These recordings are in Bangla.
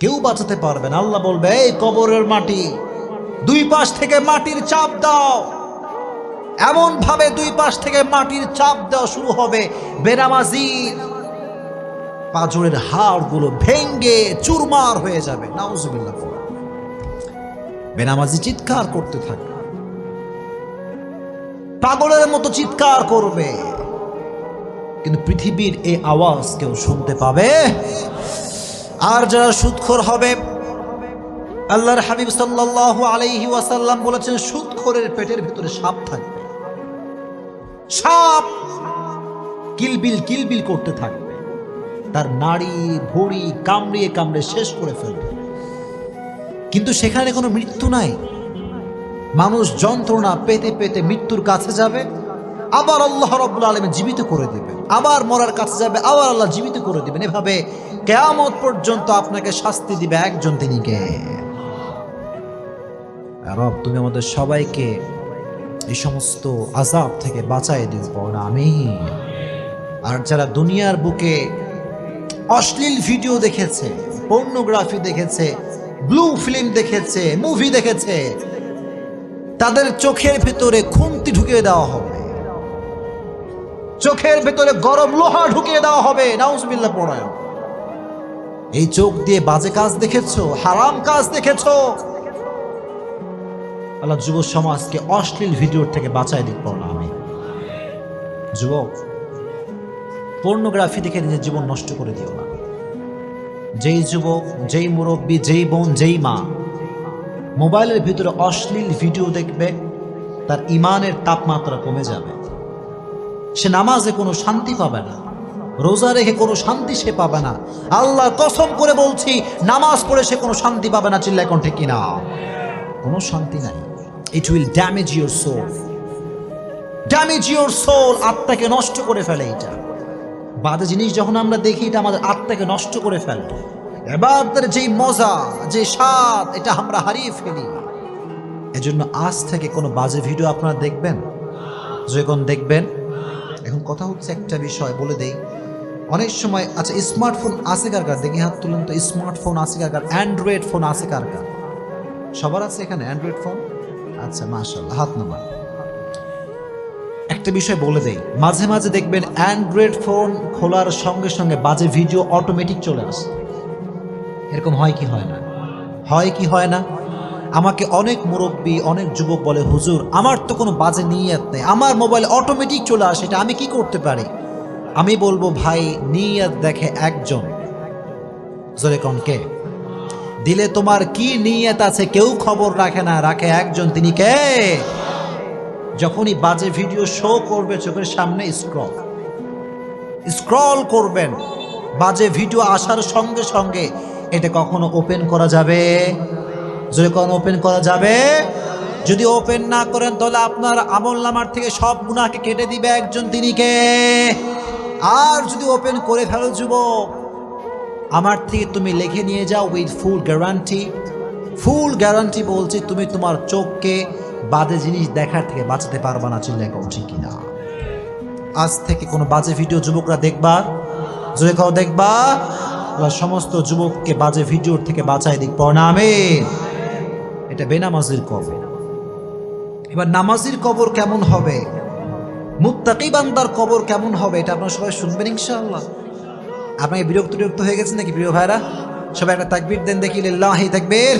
কেউ বাঁচাতে পারবে না। আল্লাহ বলবে, এই কবরের মাটি, দুই পাশ থেকে মাটির চাপ দাও। এমন ভাবে দুই পাশ থেকে মাটির চাপ দেওয়া শুরু হবে। বেনামাজি পাজরের হাড়গুলো ভেঙ্গে চুরমার হয়ে যাবে। বেনামাজি চিৎকার করতে থাকবে পাগলের মতো চিৎকার করবে। কিন্তু পৃথিবীর এই আওয়াজ কেউ শুনতে পাবে? আর যারা সুদখোর হবে, আল্লাহর হাবিব সাল্লাল্লাহু আলাইহি ওয়াসাল্লাম বলেছেন সুদখোরের পেটের ভিতরে সাপ থাকবে। সাপ কিলবিল কিলবিল করতে থাকবে। তার নাড়ি, ভড়ি কামড়িয়ে কামড়ে শেষ করে ফেলবে। কিন্তু সেখানে কোনো মৃত্যু নাই। মানুষ যন্ত্রণা পেতে পেতে মৃত্যুর কাছে যাবে। আবার আল্লাহ রব্বুল আলমী জীবিত করে দেবেন। আবার মরার কাছে যাবে, আবার আল্লাহ জীবিত করে দিবেন। এভাবে কেয়ামত পর্যন্ত আপনাকে শাস্তি দিবে একজন তিনি কে? রব, তুমি আমাদের সবাইকে এই সমস্ত আজাব থেকে বাঁচাই দিও পড় আমি আর যারা দুনিয়ার বুকে অশ্লীল ভিডিও দেখেছে, পর্নোগ্রাফি দেখেছে, ব্লু ফিল্ম দেখেছে, মুভি দেখেছে, তাদের চোখের ভেতরে খুন্তি ঢুকিয়ে দেওয়া হবে। চোখের ভেতরে গরম লোহা ঢুকিয়ে দেওয়া হবে। নাউজবিল্লা পড়ায়। এই চোখ দিয়ে বাজে কাজ দেখেছ? হারাম কাজ দেখেছ? আল্লাহ যুব সমাজকে অশ্লীল ভিডিওর থেকে বাঁচাই দিক পড়া আমি যুবক, পর্নোগ্রাফি দেখে নিজের জীবন নষ্ট করে দিও না। যেই যুবক, যেই মুরব্বী, যেই বোন, যেই মা, মোবাইলের ভিতরে অশ্লীল ভিডিও দেখবে, তার ইমানের তাপমাত্রা কমে যাবে। সে নামাজে কোনো শান্তি পাবে না। রোজা রেখে কোনো শান্তি সে পাবে না। আল্লাহ কসম করে বলছি, নামাজ পড়ে সে কোনো শান্তি পাবে না, চিল্লায় কণ্ঠে কিনা কোনো শান্তি নাই। It will damage your soul damage your soul আত্মাকে নষ্ট করে ফেলে এটা। বাজে জিনিস যখন আমরা দেখি, এটা আমাদের আত্মাকে নষ্ট করে ফেলে। এবার যেই মজা, যে স্বাদ, এটা আমরা হারিয়ে ফেলি। এজন্য আজ থেকে কোনো বাজে ভিডিও আপনারা দেখবেন? যখন দেখবেন এখন কথা হচ্ছে একটা বিষয়, বলে দেই। অনেক সময় আচ্ছা স্মার্টফোন আছে কার কার? দেখি হাত তুলেন তো স্মার্টফোন আছে কার কার? অ্যান্ড্রয়েড ফোন আছে কার কার? সবার আছে এখানে অ্যান্ড্রয়েড ফোন আচ্ছা মাশাল্লাহ হাত নামান। একটা বিষয় বলে দেই, মাঝে মাঝে দেখবেন অ্যান্ড্রয়েড ফোন খোলার সঙ্গে সঙ্গে বাজে ভিডিও অটোমেটিক চলে আসে। এরকম হয় কি হয় না? হয় কি হয় না? আমাকে অনেক মুরব্বী, অনেক যুবক বলে, হুজুর, আমার তো কোনো বাজে নিয়ত নেই। আমার মোবাইল অটোমেটিক চলে আসে, এটা আমি কি করতে পারি? আমি বলব, ভাই, নিয়ত দেখে একজন। জোরে কন কে? দিলে তোমার কি নিয়ত আছে কেউ খবর রাখে না, রাখে একজন। তিনি কে? যখনই বাজে ভিডিও শো করবে, চোখের সামনে স্ক্রল স্ক্রল করবেন। বাজে ভিডিও আসার সঙ্গে সঙ্গে এটা কখনো ওপেন করা যাবে? যদি কখনো ওপেন করা যাবে। যদি ওপেন না করেন, তাহলে আপনার আমল নামার থেকে সব গুণাকে কেটে দিবে একজন তিনি কে আর যদি ওপেন করে ফেলো যুবক, আমার থেকে তুমি লিখে নিয়ে যাও with full guarantee. Full guarantee বলছি, তুমি তোমার চোখকে বাজে জিনিস দেখার থেকে বাঁচাতে পারবা না চিল্লাই কম ঠিক কিনা। আজ থেকে কোনো বাজে ভিডিও যুবকরা দেখবা? জোরে খাও দেখবা? সমস্ত যুবককে বাজে ভিডিওর থেকে বাঁচাই দিক প্রণামে এটা বেনামাজির কবর। এবার নামাজির কবর কেমন হবে? মুত্তাকি বান্দার কবর কেমন হবে? এটা আপনারা সবাই শুনবেন ইনশাআল্লাহ। আপনাকে বিরক্ত বিরক্ত হয়ে গেছেন নাকি প্রিয় ভাইরা সবাই একটা তাকবীর দেন দেখি, লিল্লাহি তাকবীর।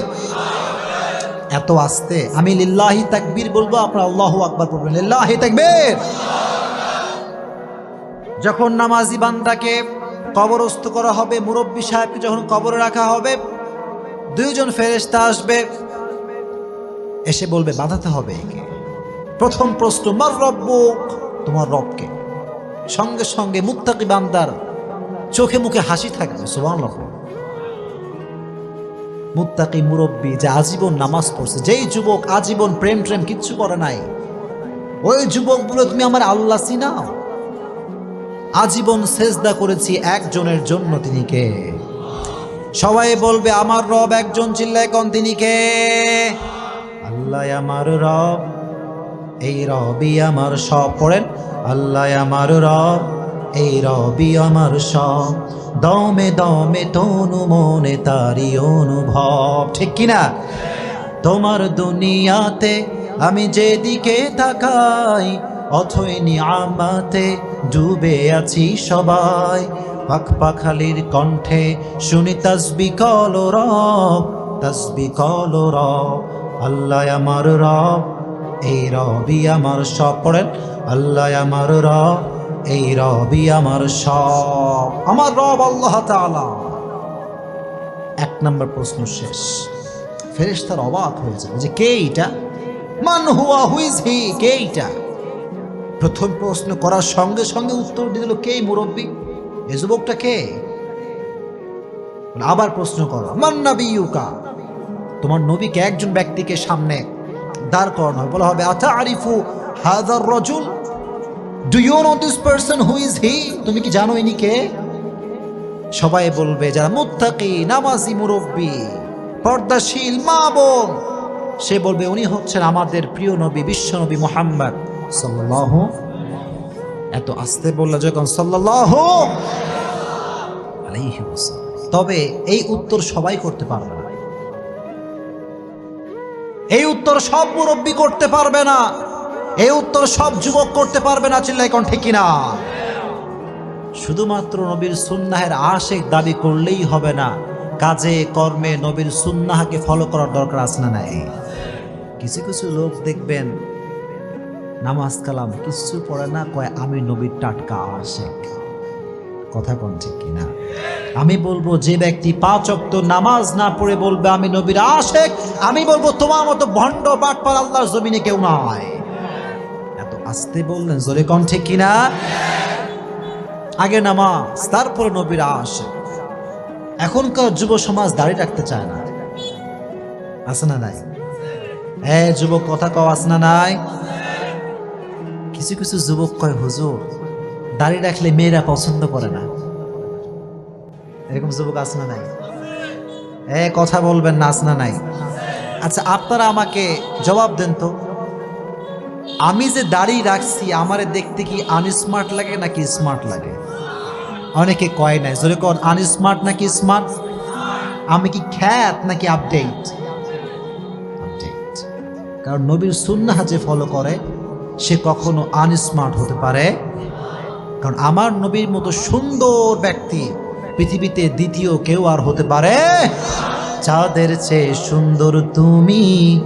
এত আস্তে। আমি লিল্লাহি তাকবীর বলব, আপনারা আল্লাহু আকবার বলবেন লিল্লাহি তাকবীর। যখন নামাজি বান্দাকে কবরস্থ করা হবে, মুরব্বী সাহেবকে যখন কবরে রাখা হবে, দুইজন ফেরেশতা আসবে। এসে বলবে, বাঁধাতে হবে একে। প্রথম প্রশ্ন, মার রব্বুক তোমার রবকে। সঙ্গে সঙ্গে মুক্তাকি বান্দার চোখে মুখে হাসি থাকবে, সুবহানাল্লাহ। মুত্তাকি মুরব্বী যে আজীবন নামাজ পড়ছে, যেই যুবক আজীবন প্রেম প্রেম কিচ্ছু করে নাই, ওই যুবক বলে তুমি আমার আল্লাহ চিনাও। আজীবন সেজদা করেছি একজনের জন্য তিনি কে? সবাই বলবে, আমার রব একজন চিল্লায় কন তিনি কে? আল্লাহ আমার রব, এই রবি আমার সব। পড়েন, আল্লাহ আমার রব, এই রবি আমার সব। দমে দমে তনু মনে তারি অনুভব। ঠিক কিনা? তোমার দুনিয়াতে আমি যেদিকে তাকাই, অথই নিয়ামাতে ডুবে আছি সবাই। পাখ পাখালির কণ্ঠে শুনি তসবি কল রব, তসবি কল রব। আল্লাহ আমার রব, এই রবি আমার সব। পড়েন, আল্লাহ আমার রব, এই রবি আমার সব। আমার রব আল্লাহ এক নম্বর প্রশ্ন শেষ। ফেরেশতার অবাক হয়ে যাবে যে, কে এটা মান হুয়া হুইজ হি, কে এটা প্রথম প্রশ্ন করার সঙ্গে সঙ্গে উত্তর দিয়ে দিল, কে মুরব্বী? এ যুবকটা কে? আবার প্রশ্ন করো, মান নাবিয়ুকা? তোমার নবীকে একজন ব্যক্তিকে সামনে দাঁড় করানো হবে। বলা হবে আথা আরিফু হাদার রজুল? Do you know this person who is he তুমি কি জানো ইনি কে? সবাই বলবে, যারা মুত্তাকি, নামাজি, মুরব্বী, পর্দাশীল, মা বোন। সে বলবে, উনি হচ্ছেন আমাদের প্রিয় নবী, বিশ্ব নবী মোহাম্মদ সাল্লাহ এত আস্তে বলল যখন সাল্লাহ। তবে এই উত্তর সবাই করতে পারবে এই উত্তর সব মুরব্বী করতে পারবে না। এই উত্তর সব যুবক করতে পারবে না চিল্লাই কোন ঠিক না শুধুমাত্র নবীর সুন্নাহের আশেক দাবি করলেই হবে না। কাজে, কর্মে নবীর সুন্নাহকে ফলো করার দরকার আছে না নাই? কিছু কিছু লোক দেখবেন, নামাজ কালাম কিছু পড়ে না, কয়, আমি নবীর টাটকা আশেক। কথা কোন ঠিক কিনা? আমি বলব, যে ব্যক্তি পাঁচ অক্ত নামাজ না পড়ে বলবে, আমি নবীর আশেক আমি বলব, তোমার মতো ভণ্ড বাটপার আল্লাহর জমিনে কেউ নয় এত আস্তে বললেন, জোরে কণ্ঠে কিনা? আগে নামাজ, তারপরে নবীর আশেক। এখনকার যুব সমাজ দাঁড়িয়ে রাখতে চায় না। আছে না নাই? হ্যাঁ যুবক, কথা কও, আছে না নাই? কিছু কিছু যুবক কয়, হুজুর দাঁড়িয়ে রাখলে মেয়েরা পছন্দ করে না। এরকম যুবক আছে না নাই? এ, কথা বলবেন না, আছে না নাই? আচ্ছা আপনারা আমাকে জবাব দেন তো। আমি যে দাড়ি রাখছি, আমারে দেখতে কি আনস্মার্ট লাগে নাকি স্মার্ট লাগে? অনেকে কয় নাই, জোরে কর আনস্মার্ট নাকি স্মার্ট আমি কি খ্যাত নাকি আপডেট আপডেট কারণ নবীর সুন্নাহ যে ফলো করে, সে কখনো আনস্মার্ট হতে পারে। কারণ আমার নবীর মতো সুন্দর ব্যক্তি পৃথিবীতে দ্বিতীয় কেউ আর হতে পারে? চাঁদের চেয়ে সুন্দর তুমি,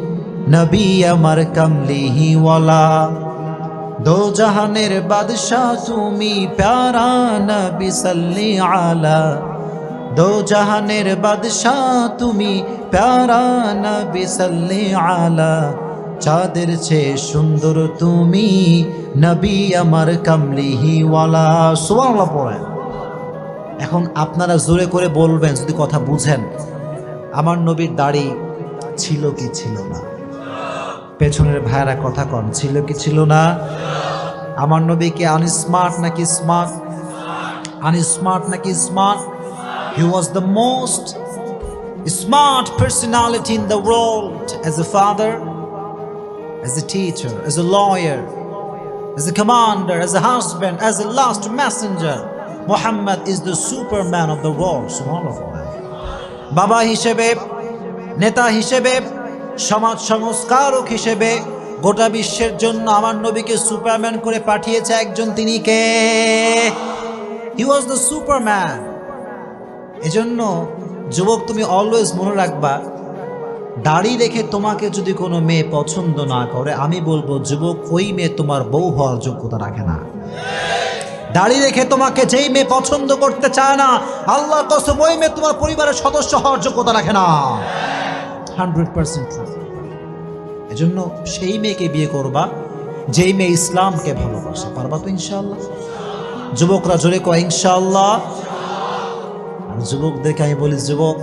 নবী আমার কামলিহিওয়ালা। দো জাহানের বাদশাহ তুমি, প্যারা নবী সাল্লি আলা। দো জাহানের বাদশাহ তুমি, প্যারা নবী সাল্লি আলা। চাঁদের চেয়ে সুন্দর তুমি, নবী আমার কামলিহি ওয়ালা সুবহানাল্লাহ পড়েন। এখন আপনারা জোরে করে বলবেন যদি কথা বুঝেন আমার নবীর দাড়ি ছিল কি ছিল না? পেছনের ভাইয়ারা কথা কন ছিল কি ছিল না? আমার নবী কি আনস্মার্ট নাকি স্মার্ট আনস্মার্ট নাকি smart he was the most smart personality in the world as a father as a teacher, as a lawyer, as a commander, as a husband, as a last messenger. Muhammad is the superman of the world. বাবা হিসেবে, নেতা হিসেবে, সমাজ সংস্কারক হিসেবে গোটা বিশ্বের জন্য আমার নবীকে সুপারম্যান করে পাঠিয়েছে একজন তিনি কে? হি ওয়াজ দ্য সুপারম্যান এজন্য, যুবক, তুমি অলওয়েজ মনে রাখবা, দাড়ি রেখে তোমাকে যদি কোনো মেয়ে পছন্দ না করে, আমি বলব, যুবক, ওই মেয়ে তোমার বউ হওয়ার যোগ্যতা রাখে না। দাড়ি রেখে তোমাকে যেই মেয়ে পছন্দ করতে চায় না আল্লাহ কসম ওই মেয়ে তোমার পরিবারের সদস্য হওয়ার যোগ্যতা রাখে না। হান্ড্রেড পার্সেন্ট এজন্য সেই মেয়েকে বিয়ে করবা যেই মেয়ে ইসলামকে ভালোবাসে। পারবা তো ইনশাল্লাহ যুবকরা জোরে কয় ইনশাল্লাহ আর যুবকদেরকে আমি বলি যুবক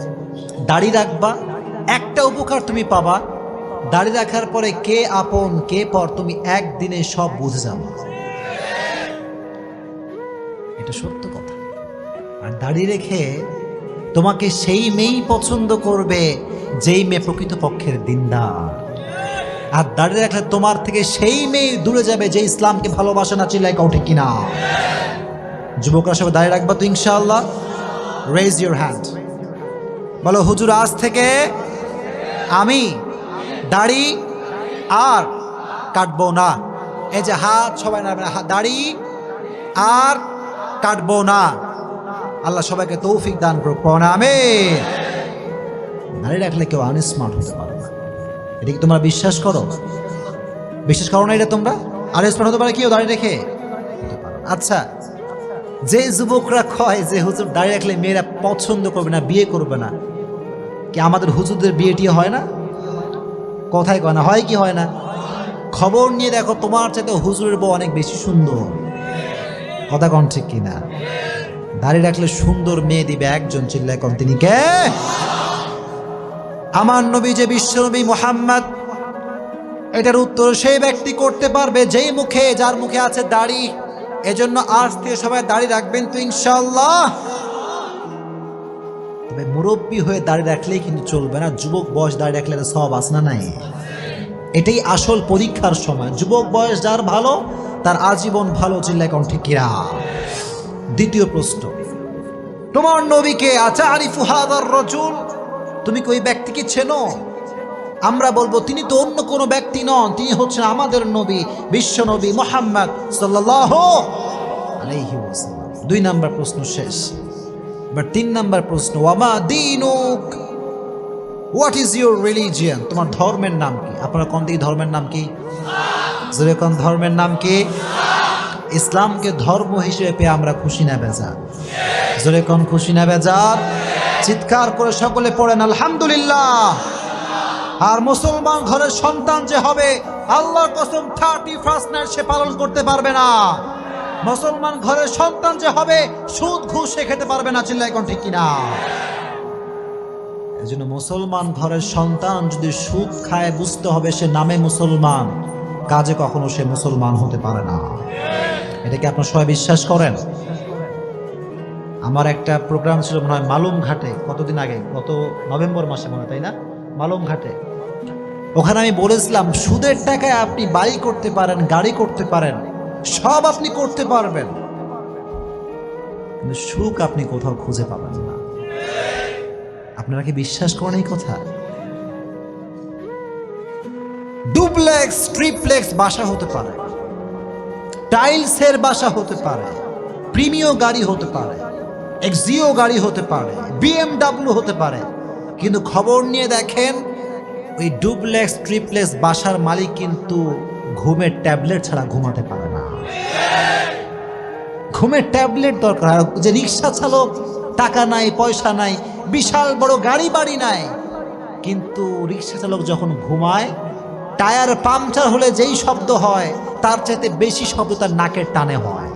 দাড়ি রাখবা একটা উপকার তুমি পাবা দাড়ি রাখার পরে কে আপন কে পর তুমি একদিনে সব বুঝে যাবে। এটা সত্য কথা। আর দাড়ি রেখে তোমাকে সেই মেয়েই পছন্দ করবে যেই মেয়ে প্রকৃতপক্ষের দিনদার। আর দাঁড়িয়ে রাখলে তোমার থেকে সেই মেয়ে দূরে যাবে যে ইসলামকে ভালোবাসে না চিল্লাই কাউ ঠিক কিনা। যুবকরা সবাই দাঁড়িয়ে রাখবা তো ইনশাআল্লাহ। রেজ ইউর হ্যান্ড বলো হুজুর আজ থেকে আমি দাড়ি আর কাটবো না। এই যে হাত সবাই না, দাড়ি আর কাটবো না। আল্লাহ সবাইকে তৌফিক দান করুক পনা আমি দাড়ি রাখলে কেউ আনস্মার্ট হতে পারে না। এটা কি তোমরা বিশ্বাস করো? বিশ্বাস করো না এটা তোমরা? আনস্মার্ট হতে পারে কেউ দাঁড়িয়ে রেখে? না। আচ্ছা যে যুবকরা কয় যে হুজুর দাঁড়িয়ে রাখলে মেয়েরা পছন্দ করবে না, বিয়ে করবে না, কি আমাদের হুজুরদের বিয়েটি হয় না? কথাই কয় না, হয় কি হয় না? খবর নিয়ে দেখো, তোমার চাইতে হুজুরের বউ অনেক বেশি সুন্দর। কথা কন ঠিক কিনা? দাঁড়িয়ে রাখলে সুন্দর মেয়ে দিবে একজন, চিল্লায় কন তিনি কে? আমার নবী যে বিশ্বনবী মোহাম্মদ, এটার উত্তর সেই ব্যক্তি করতে পারবে যেই মুখে, যার মুখে আছে দাড়ি। এজন্য আজ থেকে সবাই দাড়ি রাখবেন তো ইনশাল্লাহ তবে মুরব্বী হয়ে দাড়ি রাখলেই কিন্তু চলবে না। যুবক বয়স দাড়ি রাখলে সব আস না নাই? এটাই আসল পরীক্ষার সময়। যুবক বয়স যার ভালো তার আজীবন ভালো চিল্লায় কোন ঠিকিরা দ্বিতীয় প্রশ্ন, তোমার নবীকে আচারি ফুহাদার রজুল, তুমি কি ওই ব্যক্তিকে চেনো? আমরা বলব, তিনি তো অন্য কোনো ব্যক্তি নন, তিনি হচ্ছেন আমাদের নবী, বিশ্ব নবী মোহাম্মদ সাল্লাহ দুই নাম্বার প্রশ্ন শেষ। এবার তিন নাম্বার প্রশ্ন, ওয়ামা দিনুক? হোয়াট ইজ ইউর রিলিজিয়ান তোমার ধর্মের নাম কি? আপনারা কোন দিকে ধর্মের নাম কি? জোরে কোন ধর্মের নাম কি? ইসলামকে ধর্ম হিসেবে পেয়ে আমরা খুশি না, বেজার। জোরে কোন খুশি না, বেজার? চিৎকার করে সকলে পড়েন, আলহামদুলিল্লাহ। আর মুসলমান ঘরের সন্তান যে হবে, আল্লাহর কসম থার্টি ফার্স্ট নাইট সে পালন করতে পারবে না। মুসলমান ঘরের সন্তান যে হবে, সুদ ঘুষ খেতে পারবে না চিল্লাই কোন ঠিক কিনা এই জন্য মুসলমান ঘরের সন্তান যদি সুদ খায়, বুঝতে হবে সে নামে মুসলমান। কাজে কখনো সে মুসলমান হতে পারে না। এটাকে আপনার সবাই বিশ্বাস করেন? আমার একটা প্রোগ্রাম ছিল মনে হয় মালুম ঘাটে কতদিন আগে, গত নভেম্বর মাসে মনে তাই না? মালুম ঘাটে ওখানে আমি বলেছিলাম, সুদের টাকায় আপনি বাড়ি করতে পারেন, গাড়ি করতে পারেন, সব আপনি করতে পারবেন। কিন্তু সুখ আপনি কোথাও খুঁজে পাবেন না। আপনারা কি বিশ্বাস করেন এই কথা? ডুপ্লেক্স, ট্রিপ্লেক্স বাসা হতে পারে। টাইলসের বাসা হতে পারে প্রিমিয় গাড়ি হতে পারে, এক্সিও গাড়ি হতে পারে, বিএমডাব্লিউ হতে পারে। কিন্তু খবর নিয়ে দেখেন, ওই ডুপ্লেক্স, ট্রিপ্লেক্স বাসার মালিক কিন্তু ঘুমের ট্যাবলেট ছাড়া ঘুমাতে পারে না। ঘুমের ট্যাবলেট দরকার আর যে রিক্সা চালক, টাকা নাই, পয়সা নাই, বিশাল বড় গাড়ি বাড়ি নাই। কিন্তু রিক্সা চালক যখন ঘুমায় টায়ার পাংচার হলে যেই শব্দ হয়, তার চাইতে বেশি শব্দ তার নাকের টানে হয়।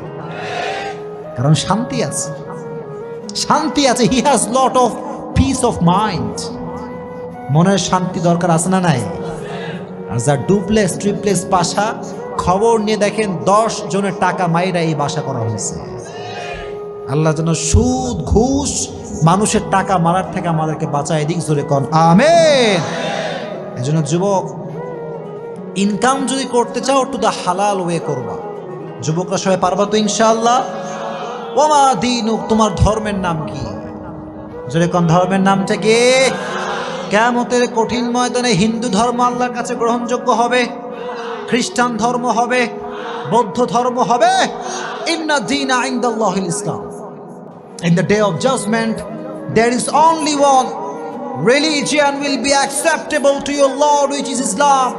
কারণ শান্তি আছে। শান্তি আছে। He has lot of peace of mind মনের শান্তি দরকার আছে না নাই? আর যার ডুপ্লেক্স ট্রিপ্লেক্স বাসা, খবর নিয়ে দেখেন দশ জনের টাকা মাইরা এই বাসা করা হয়েছে। আল্লাহ যেন সুদ, ঘুষ, মানুষের টাকা মারার থেকে আমাদেরকে বাঁচায় দিক জোরে কন। আমেন। এজন্য যুবক ইনকাম যদি করতে চাও টু দ্য হালাল ওয়ে করবা। যুবকরা সবাই পারবা তো ইনশাআল্লাহ? ওমা দিন তোমার ধর্মের নাম কি? যেরকম ধর্মের নামটা কি? কেমতের কঠিন ময়দানে হিন্দু ধর্ম আল্লাহর কাছে গ্রহণযোগ্য হবে খ্রিস্টান ধর্ম হবে বৌদ্ধ ধর্ম হবে। ইন্না দিন আইন্দাল্লাহিল ইসলাম। In the day of judgment, there is only one religion will be acceptable to your Lord, which is Islam.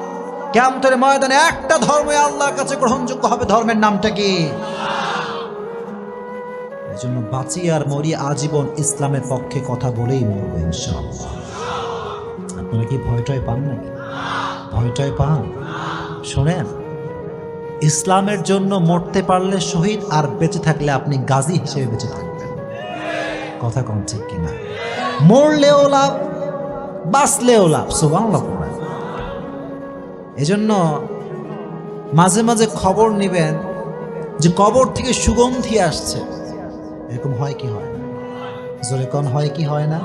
কেমতের ময়দানে একটা ধর্ম আল্লাহর কাছে গ্রহণযোগ্য হবে, ধর্মের নামটা কি? জন্য বাঁচি আর মরি আজীবন ইসলামের পক্ষে কথা বলেই মরবো আপনারা কি ভয়টয় পান নাকি? ভয়টয় পান? শোনেন, ইসলামের জন্য মরতে পারলে শহীদ আর বেঁচে থাকলে আপনি গাজী হিসেবে বেঁচে থাকবেন। কথা কম ঠিক কিনা? মরলেও লাভ, বাঁচলেও লাভ পড়া এজন্য মাঝে মাঝে খবর নেবেন যে কবর থেকে সুগন্ধি আসছে। এরকম হয় কি হয় না? জোরে কন হয় কি হয় না?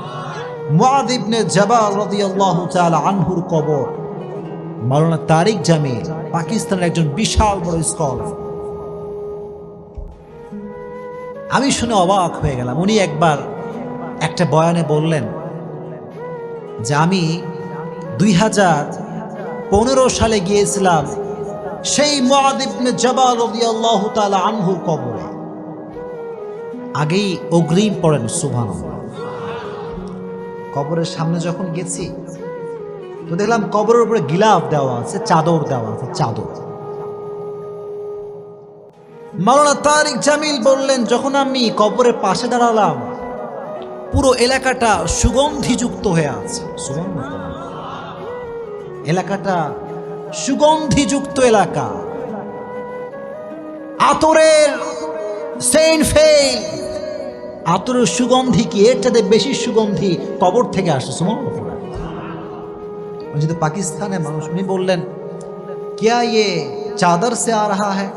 মুআদ ইবনে জাবাল রাদিয়াল্লাহু তাআলা আনহুর কবর। মাওলানা তারিক জামিল, পাকিস্তানের একজন বিশাল বড় স্কলার আমি শুনে অবাক হয়ে গেলাম। উনি একবার একটা বয়ানে বললেন যে আমি দুই হাজার পনেরো সালে গিয়েছিলাম সেই মহাদিবনে জবাল রদিয়াল্লাহু তাআলা আনহুর কবরে। আগেই অগ্রিম পড়েন সুভান কবরের সামনে যখন গেছি, তো দেখলাম কবরের উপরে গিলাফ দেওয়া আছে, চাদর দেওয়া আছে, চাদর। মাওলানা তারিক জামিল বললেন, যখন আমি কবরের পাশে দাঁড়ালাম, পুরো এলাকাটা সুগন্ধিযুক্ত হয়ে আছে। সুগন্ধ এলাকাটা সুগন্ধিযুক্ত এলাকা। আতরের সেন্ট ফেল আতরের সুগন্ধি কি? এর চাইতে বেশি সুগন্ধি কবর থেকে আসছে সুমন? যদি পাকিস্তানে মানুষ উনি বললেন, কিয়া ইয়ে চাদর সে আ রাহা হ্যাঁ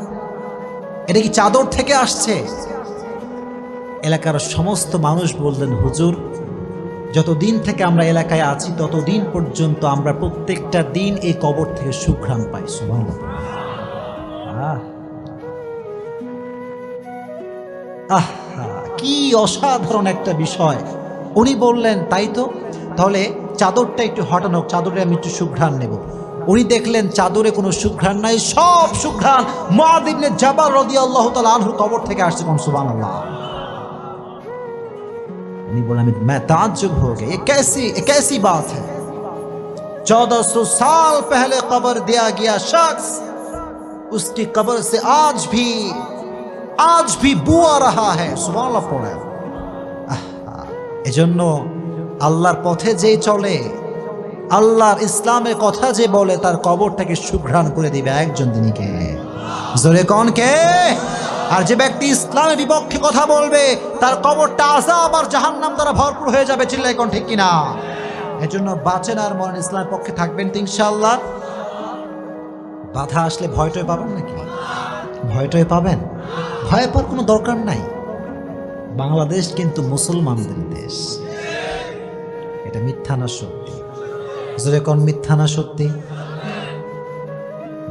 এটা কি চাদর থেকে আসছে? এলাকার সমস্ত মানুষ বললেন, হুজুর যতদিন থেকে আমরা এলাকায় আছি, ততদিন পর্যন্ত আমরা প্রত্যেকটা দিন এই কবর থেকে সুঘ্রাণ পাই আহ। কি অসাধারণ একটা বিষয়। উনি বললেন, তাই তো? তাহলে চাদরটা একটু হটানো চাদরে আমি একটু সুঘ্রাণ নেব। উনি দেখলেন, চাদরে কোনো সুঘ্রাণ নাই, সব সুঘ্রাণ। মহাদিবনে জাবার রদি আল্লাহ তালা আনহুর কবর থেকে আসছে কোন সুবান আল্লাহ उन्हीं बोला मैं मैं ताज्जुब हो गया ये कैसी ये कैसी बात है चौदह सौ साल पहले कब्र दिया गया शख्स उसकी कब्र से आज भी आज भी बुआ रहा है সুবহান পড়ে আহা, এজন্য আল্লাহর পথে যে চলে আল্লাহর ইসলামের কথা যে বলে তার কবরটাকে সুঘ্রাণ করে দিবে একজন তিনিকে জোরে কন কে আর যে ব্যক্তি ইসলামের বিপক্ষে কথা বলবে, তার কবরটা আজাব আর জাহান্নাম দ্বারা ভরপুর হয়ে যাবে চিল্লাই কোন ঠিক কিনা? এজন্য বাঁচেন আর মরণ ইসলামের পক্ষে থাকবেন তো ইনশাআল্লাহ। বাধা আসলে ভয়টয় পাবেন নাকি? ভয়টয় পাবেন? ভয় পাওয়ার কোনো দরকার নাই। বাংলাদেশ কিন্তু মুসলমানদের দেশ। এটা মিথ্যা না সত্যি। জোরে কোন মিথ্যা না সত্যি?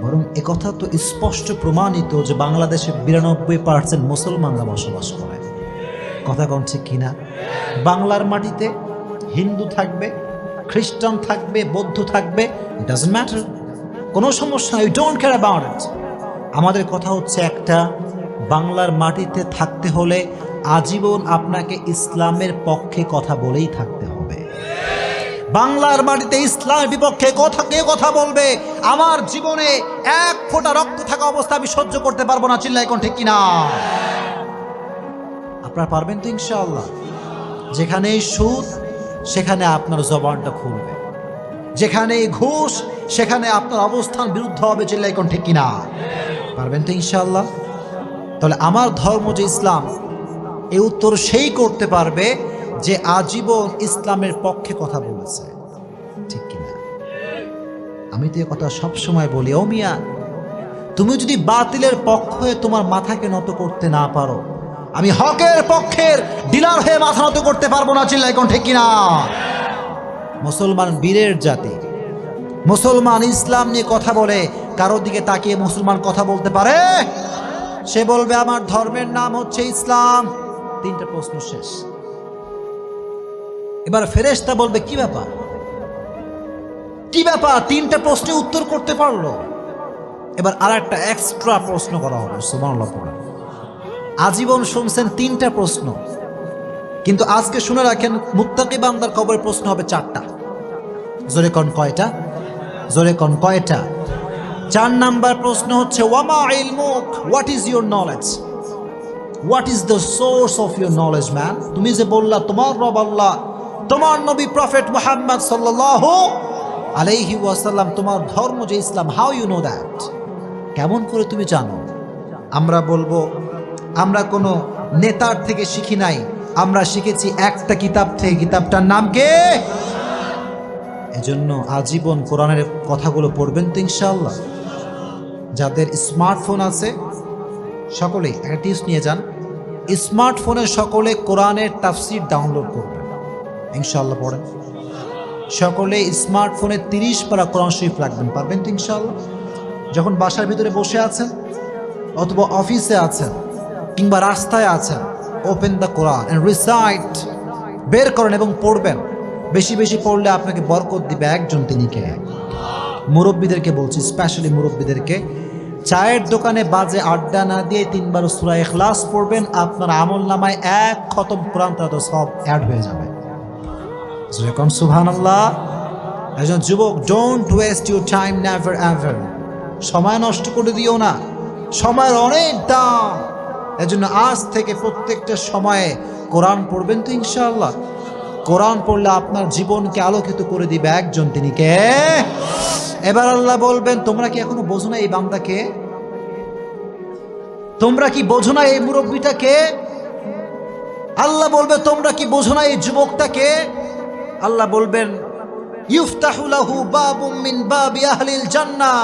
বরং একথা তো স্পষ্ট প্রমাণিত যে বাংলাদেশে বিরানব্বই পার্সেন্ট মুসলমানরা বসবাস করে। কথা কোন ঠিক কিনা? বাংলার মাটিতে হিন্দু থাকবে, খ্রিস্টান থাকবে, বৌদ্ধ থাকবে ডাজন্ট ম্যাটার কোনো সমস্যা নেই ডোন্ট কেয়ার অ্যাবাউট ইট আমাদের কথা হচ্ছে একটা, বাংলার মাটিতে থাকতে হলে আজীবন আপনাকে ইসলামের পক্ষে কথা বলেই থাকতে হবে। বাংলার মাটিতে ইসলামের বিপক্ষে কথা কে কথা বলবে? আমার জীবনে এক ফোঁটা রক্ত থাকা অবস্থা আমি সহ্য করতে পারব না চিল্লাই কোন ঠিক কিনা? আপনারা পারবেন তো ইনশাআল্লাহ। যেখানে সুদ, সেখানে আপনার জবানটা খুলবে। যেখানে ঘুষ, সেখানে আপনার অবস্থান বিরুদ্ধ হবে চিল্লাই কোন ঠিক কিনা? পারবেন তো ইনশাআল্লাহ? তাহলে আমার ধর্ম যে ইসলাম এই উত্তর সেই করতে পারবে যে আজীবন ইসলামের পক্ষে কথা বলেছে। ঠিক কিনা আমি তো এ কথা সবসময় বলি, ও মিয়া, তুমি যদি বাতিলের পক্ষ হয়ে তোমার মাথাকে নত করতে না পারো, আমি হকের পক্ষের ডিলার হয়ে মাথা নত করতে পারব না চিল্লাই কোন ঠিক কিনা মুসলমান বীরের জাতি। মুসলমান ইসলাম নিয়ে কথা বলে, কারোর দিকে তাকিয়ে মুসলমান কথা বলতে পারে? সে বলবে, আমার ধর্মের নাম হচ্ছে ইসলাম। তিনটা প্রশ্ন শেষ। এবার ফেরেশতা বলবে, কি ব্যাপার? কি ব্যাপার? তিনটা প্রশ্নে উত্তর করতে পারল। এবার আর একটা এক্সট্রা প্রশ্ন করা হবে, সুবহানাল্লাহ আজীবন শুনছেন তিনটা প্রশ্ন, কিন্তু আজকে শুনে রাখেন, মুত্তাকি বান্দার কবরের প্রশ্ন হবে চারটা। জোরে কন কয়টা? জোরে কন কয়টা? চার নাম্বার প্রশ্ন হচ্ছে, ওয়ামা ইলমুক? What is your knowledge? What is the source of your knowledge, man? তুমি যে বললা, তোমার রব আল্লাহ তোমার নবী প্রফেট মোহাম্মদ সাল্লাল্লাহু আলাইহি ওয়াসাল্লাম, তোমার ধর্ম যে ইসলাম হাউ ইউ নো দ্যাট কেমন করে তুমি জানো? আমরা বলব, আমরা কোনো নেতার থেকে শিখি নাই, আমরা শিখেছি একটা কিতাব থেকে। কিতাবটার নাম কে? এজন্য আজীবন কোরআনের কথাগুলো পড়বেন তো ইনশাআল্লাহ। যাদের স্মার্টফোন আছে, সকলেই একটা টিপস নিয়ে যান। স্মার্টফোনে সকলে কোরআনের তাফসির ডাউনলোড করবেন। ইনশাআল্লাহ পড়েন। সকলে স্মার্টফোনে তিরিশ পারা কোরআন শরীফ রাখবেন, পারবেন তো ইনশাআল্লাহ? যখন বাসার ভিতরে বসে আছেন অথবা অফিসে আছেন কিংবা রাস্তায় আছেন, open the Quran and recite বের করেন এবং পড়বেন। বেশি বেশি পড়লে আপনাকে বরকত দিবে একজন তিনি কে মুরব্বীদেরকে বলছি স্পেশালি মুরব্বীদেরকে, চায়ের দোকানে বাজে আড্ডা না দিয়ে তিনবার সুরা এখলাস পড়বেন, আপনার আমল নামায় এক খতম কোরআন তো সব অ্যাড হয়ে যাবে। যেরকম সুহান আল্লাহ একজন যুবক don't waste your time never ever সময় নষ্ট করে দিও না। সময়ের অনেক দাম। এজন্য আজ থেকে প্রত্যেকটা সময়ে কোরআন পড়বেন তো ইনশাআল্লাহ। কোরআন পড়লে আপনার জীবনকে আলোকিত করে দিবে একজন তিনি কে? এবার আল্লাহ বলবেন, তোমরা কি এখনও বোঝো না এই বান্দাকে? তোমরা কি বোঝো না এই মুরব্বীটাকে? আল্লাহ বলবে, তোমরা কি বোঝো না এই যুবকটাকে? আল্লাহ বলবেন ইউফতাহুলাহু জান্নাহ।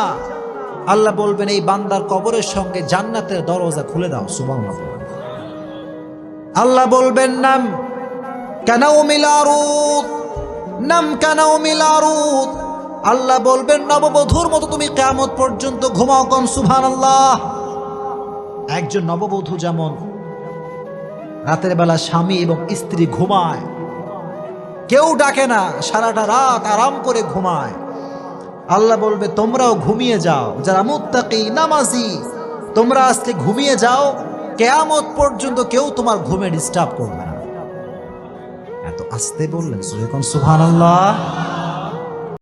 আল্লাহ বলবেন, এই বান্দার কবরের সঙ্গে জান্নাতের দরজা খুলে দাও, সুবহানাল্লাহ। আল্লাহ বলবেন, নাম কানাও মিলারুত নাম কানাও মিলারুত আল্লাহ বলবেন, নববধূর মতো তুমি কেয়ামত পর্যন্ত ঘুমাও কন, সুবহানাল্লাহ। একজন নববধূ যেমন রাতের বেলা স্বামী এবং স্ত্রী ঘুমায় কেউ ডাকে না, সারাটা রাত আরাম করে ঘুমায়। আল্লাহ বলবে, তোমরাও ঘুমিয়ে যাও। যারা মুত্তাকি নামাজি, তোমরা আজকে ঘুমিয়ে যাও, কেয়ামত পর্যন্ত কেউ তোমার ঘুমে ডিস্টার্ব করবে না। এত আস্তে বললেন সুহান সুবহানাল্লাহ?